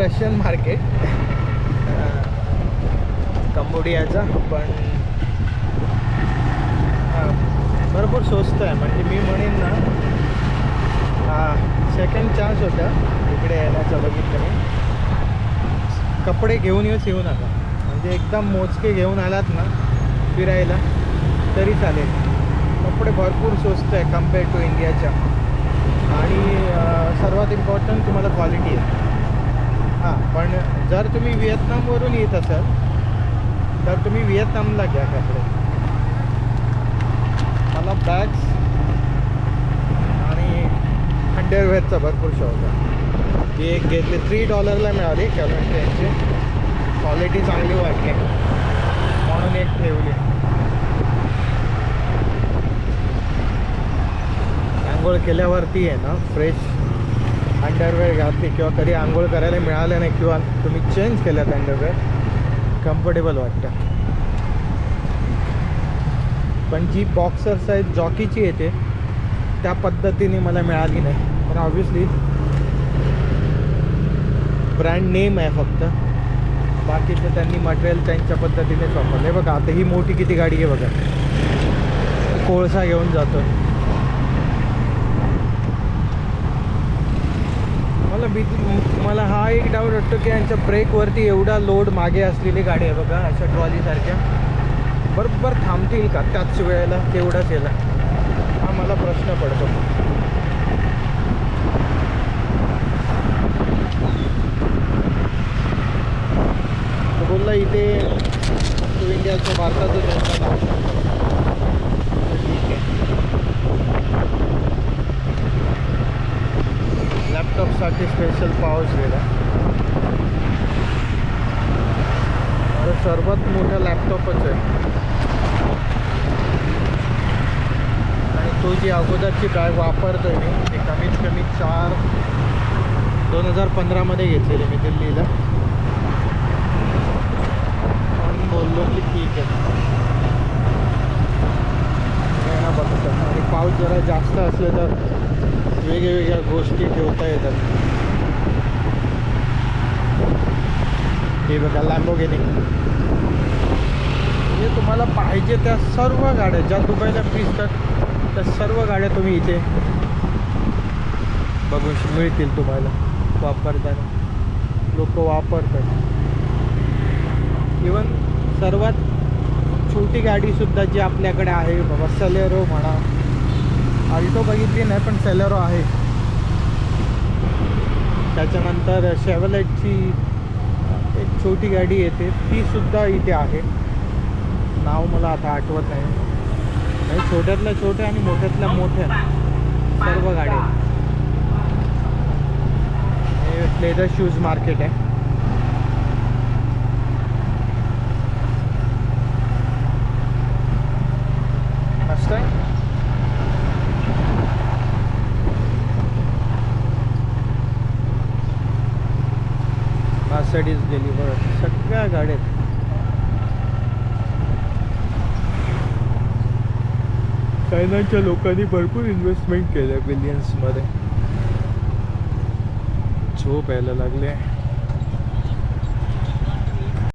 Russian market. कंबोडियाचा पण भरपूर स्वस्त आहे. म्हणजे मी म्हणेन ना सेकंड चान्स होता. इकडे येण्याचा बघितलं मी. कपडे घेऊन येऊच येऊ नका म्हणजे एकदम मोजके घेऊन आलात ना फिरायला तरी चालेल. कपडे भरपूर स्वस्त आहे कंपेअर टू इंडियाच्या आणि सर्वात इम्पॉर्टंट तुम्हाला क्वालिटी आहे. हां पण जर तुम्ही व्हिएतनामवरून येत असाल तर तुम्ही व्हिएतनामला घ्या कपडे. मला बॅग्स आणि अंडरवेअरचा भरपूर शौक आहे. ती एक घेतली थ्री डॉलरला मिळाली कारण यांची क्वालिटी चांगली वाटली. म्हणून एक ठेवली. आंघोळ केल्यावरती आहे ना फ्रेश अंडरवेअर घातली किंवा कधी आंघोळ करायला मिळालं नाही किंवा तुम्ही चेंज केल्यात अंडरवेअर कम्फर्टेबल वाटतं. पण जी बॉक्सर साईज जॉकीची येते त्या पद्धतीने मला मिळाली नाही. पण ऑब्व्हियसली ब्रँड नेम आहे फक्त. बाकीचं त्यांनी मटेरियल त्यांच्या पद्धतीनेच वापरलं. आहे बघा आता ही मोठी किती गाडी आहे बघा. कोळसा घेऊन जातो मला भीती मला हा एक डाऊट वाटतो की यांच्या ब्रेकवरती एवढा लोड मागे असलेली गाडी आहे बघा अशा ट्रॉलीसारख्या बरोबर थांबतील का? त्याच वेळेला तेवढाच याला. हा मला प्रश्न पडतो. बोलला इथे टू इंडियाच्या भारतातच यांचं नाव ठीक आहे लॅपटॉपसाठी स्पेशल पाऊस गेला. अरे सर्वात मोठा लॅपटॉपच आहे. आणि तो जी अगोदरची बॅग वापरतोय मी ते कमीत कमी चार दोन हजार पंधरामध्ये घेतलेली मी दिल्लीला. पण बोललो की ठीक आहे. बघतो आणि पाऊस जरा जास्त असले तर वेगवेगळ्या गोष्टी ठेवता येतात. हे बघा लॅम्बोगिनी म्हणजे तुम्हाला पाहिजे त्या सर्व गाड्या ज्या दुबईला पिसतात त्या सर्व गाड्या तुम्ही इथे बघू श- मिळतील तुम्हाला वापरताना. लोक वापरतात. इवन सर्वात छोटी गाडीसुद्धा जी आपल्याकडे आहे बाबा सलेरो म्हणा आल्टो बघितली नाही पण सेलेरो आहे. त्याच्यानंतर शेवलेटची एक छोटी गाडी येते ती सुद्धा इथे आहे. नाव मला आता आठवत नाही. म्हणजे छोट्यातल्या छोट्या आणि मोठ्यातल्या मोठ्या सर्व गाड्या हे लेदर शूज मार्केट आहे मस्त आहे मर्सडीज गेली बरं सगळ्या गाड्या चायनाच्या लोकांनी भरपूर इन्व्हेस्टमेंट केलं बिलियन्समध्ये झोप यायला लागले